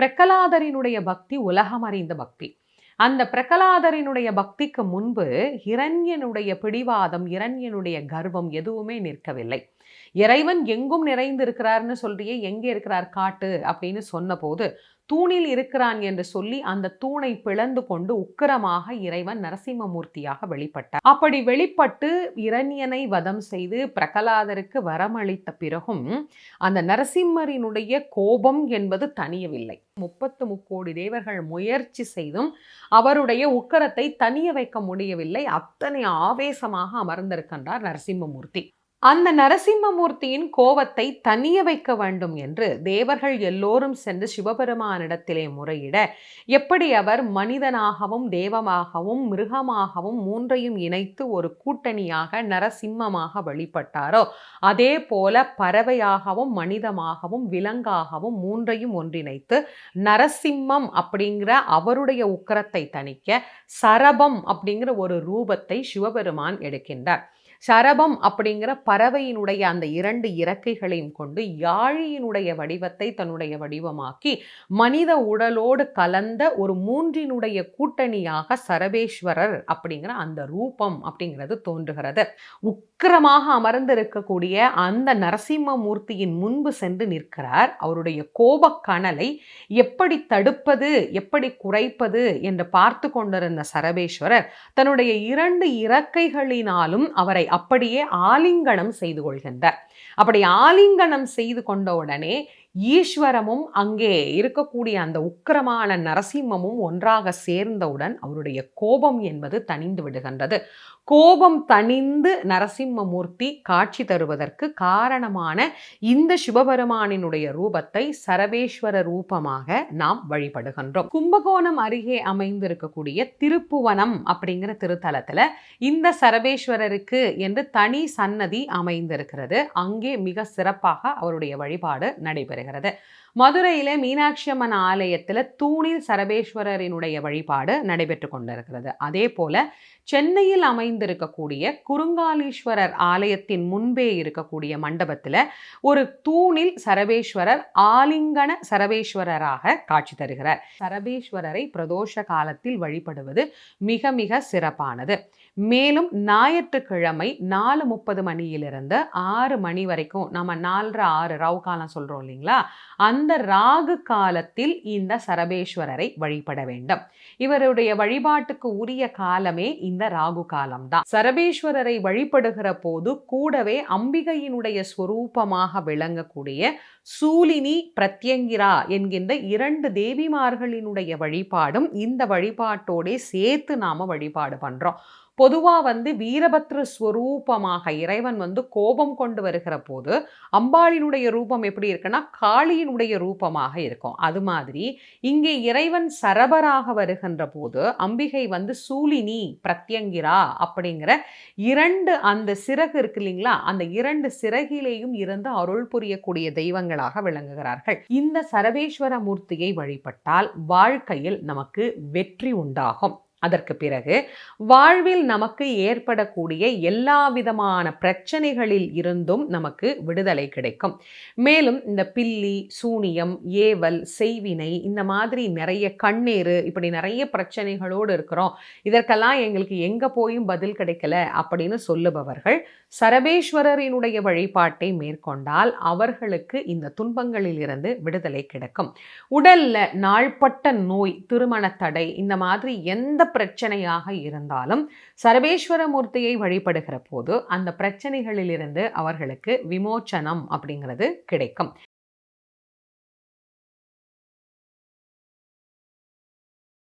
பிரகலாதரினுடைய பக்தி உலகம் அறிந்த பக்தி. அந்த பிரகலாதரினுடைய பக்திக்கு முன்பு இரண்யனுடைய பிடிவாதம் இரண்யனுடைய கர்வம் எதுவுமே நிற்கவில்லை. இறைவன் எங்கும் நிறைந்து இருக்கிறார்னு சொல்றியே எங்கே இருக்கிறார் காட்டு அப்படின்னு சொன்னபோது தூணில் இருக்கிறான் என்று சொல்லி அந்த தூணை பிளந்து கொண்டு உக்கிரமாக இறைவன் நரசிம்மமூர்த்தியாக வெளிப்பட்டார். அப்படி வெளிப்பட்டு இரணியனை வதம் செய்து பிரகலாதருக்கு வரமளித்த பிறகும் அந்த நரசிம்மரினுடைய கோபம் என்பது தனியவில்லை முப்பத்து முக்கோடி தேவர்கள் முயற்சி செய்தும் அவருடைய உக்கரத்தை தனிய வைக்க முடியவில்லை. அத்தனை ஆவேசமாக அமர்ந்திருக்கின்றார் நரசிம்மமூர்த்தி. அந்த நரசிம்மமூர்த்தியின் கோபத்தை தனிய வைக்க வேண்டும் என்று தேவர்கள் எல்லோரும் சென்று சிவபெருமானிடத்திலே முறையிட எப்படி அவர் மனிதனாகவும் தேவமாகவும் மிருகமாகவும் மூன்றையும் இணைத்து ஒரு கூட்டணியாக நரசிம்மமாக வழிபட்டாரோ அதே போல பறவையாகவும் மனிதமாகவும் விலங்காகவும் மூன்றையும் ஒன்றிணைத்து நரசிம்மம் அப்படிங்கிற அவருடைய உக்கரத்தை தணிக்க சரபம் அப்படிங்கிற ஒரு ரூபத்தை சிவபெருமான் எடுக்கின்றார். சரபம் அப்படிங்கிற பறவையினுடைய அந்த இரண்டு இறக்கைகளையும் கொண்டு யாழியினுடைய வடிவத்தை தன்னுடைய வடிவமாக்கி மனித உடலோடு கலந்த ஒரு மூன்றினுடைய கூட்டணியாக சரபேஸ்வரர் அப்படிங்கிற அந்த ரூபம் அப்படிங்கிறது தோன்றுகிறது. உக்கிரமாக அமர்ந்திருக்கக்கூடிய அந்த நரசிம்ம மூர்த்தியின் முன்பு சென்று நிற்கிறார். அவருடைய கோபக்கணலை எப்படி தடுப்பது எப்படி குறைப்பது என்று பார்த்து கொண்டிருந்த சரபேஸ்வரர் தன்னுடைய இரண்டு இறக்கைகளினாலும் அவரை அப்படியே ஆலிங்கனம் செய்து கொள்கின்றார். அப்படி ஆலிங்கனம் செய்து கொண்ட உடனே ஈஸ்வரமும் அங்கே இருக்கக்கூடிய அந்த உக்கிரமான நரசிம்மமும் ஒன்றாக சேர்ந்தவுடன் அவருடைய கோபம் என்பது தணிந்து விடுகின்றது. கோபம் தணிந்து நரசிம்மமூர்த்தி காட்சி தருவதற்கு காரணமான இந்த சிவபெருமானினுடைய ரூபத்தை சரவேஸ்வர ரூபமாக நாம் வழிபடுகின்றோம். கும்பகோணம் அருகே அமைந்திருக்கக்கூடிய திருப்புவனம் அப்படிங்கிற திருத்தலத்தில் இந்த சரவேஸ்வரருக்கு என்று தனி சன்னதி அமைந்திருக்கிறது. அங்கே மிக சிறப்பாக அவருடைய வழிபாடு நடைபெறுகிறது. மதுரையில மீனாட்சி அம்மன் ஆலயத்தில் தூணில் சரபேஸ்வரரினுடைய வழிபாடு நடைபெற்று கொண்டிருக்கிறது. அதே போல சென்னையில் அமைந்திருக்கக்கூடிய குறுங்காலீஸ்வரர் ஆலயத்தின் முன்பே இருக்கக்கூடிய மண்டபத்தில் ஒரு தூணில் சரபேஸ்வரர் ஆலிங்கன சரபேஸ்வரராக காட்சி தருகிறார். சரபேஸ்வரரை பிரதோஷ காலத்தில் வழிபடுவது மிக மிக சிறப்பானது. மேலும் ஞாயிற்றுக்கிழமை நாலு முப்பது மணியிலிருந்து ஆறு மணி வரைக்கும் நம்ம நாலரை ஆறு ரவு காலம் சொல்கிறோம் இல்லைங்களா? அந்த ராகு காலத்தில் இந்த சரபேஸ்வரரை வழிபட வேண்டும். இவருடைய வழிபாட்டுக்கு உரிய காலமே இந்த ராகு காலம்தான். சரபேஸ்வரரை வழிபடுகிற போது கூடவே அம்பிகையினுடைய ஸ்வரூபமாக விளங்கக்கூடிய சூலினி பிரத்யங்கிரா என்கின்ற இரண்டு தேவிமார்களினுடைய வழிபாடும் இந்த வழிபாட்டோடே சேர்த்து நாம வழிபாடு பண்றோம். பொதுவாக வந்து வீரபத்ர ஸ்வரூபமாக இறைவன் வந்து கோபம் கொண்டு வருகிற போது அம்பாளினுடைய ரூபம் எப்படி இருக்குன்னா காளியினுடைய ரூபமாக இருக்கும். அது மாதிரி இங்கே இறைவன் சரபராக வருகின்ற போது அம்பிகை வந்து சூலினி பிரத்யங்கிரா அப்படிங்கிற இரண்டு அந்த சிறகு இருக்கு இல்லைங்களா அந்த இரண்டு சிறகிலேயும் இருந்து அருள் புரியக்கூடிய தெய்வங்களாக விளங்குகிறார்கள். இந்த சரவேஸ்வர மூர்த்தியை வழிபட்டால் வாழ்க்கையில் நமக்கு வெற்றி உண்டாகும். அதற்கு பிறகு வாழ்வில் நமக்கு ஏற்படக்கூடிய எல்லா விதமான பிரச்சனைகளில் இருந்தும் நமக்கு விடுதலை கிடைக்கும். மேலும் இந்த பில்லி சூனியம் ஏவல் செய்வினை இந்த மாதிரி நிறைய கண்ணீர் இப்படி நிறைய பிரச்சனைகளோடு இருக்கிறோம். இதற்கெல்லாம் எங்களுக்கு எங்கே போயும் பதில் கிடைக்கல அப்படின்னு சொல்லுபவர்கள் சரபேஸ்வரரினுடைய வழிபாட்டை மேற்கொண்டால் அவர்களுக்கு இந்த துன்பங்களில் இருந்து விடுதலை கிடைக்கும். உடல்ல நாள்பட்ட நோய் திருமண தடை இந்த மாதிரி எந்த பிரச்சனையாக இருந்தாலும் சர்வேஸ்வரமூர்த்தியை வழிபடுகிற போது அந்த பிரச்சனைகளிலிருந்து அவர்களுக்கு விமோச்சனம் அப்படிங்கிறது கிடைக்கும்.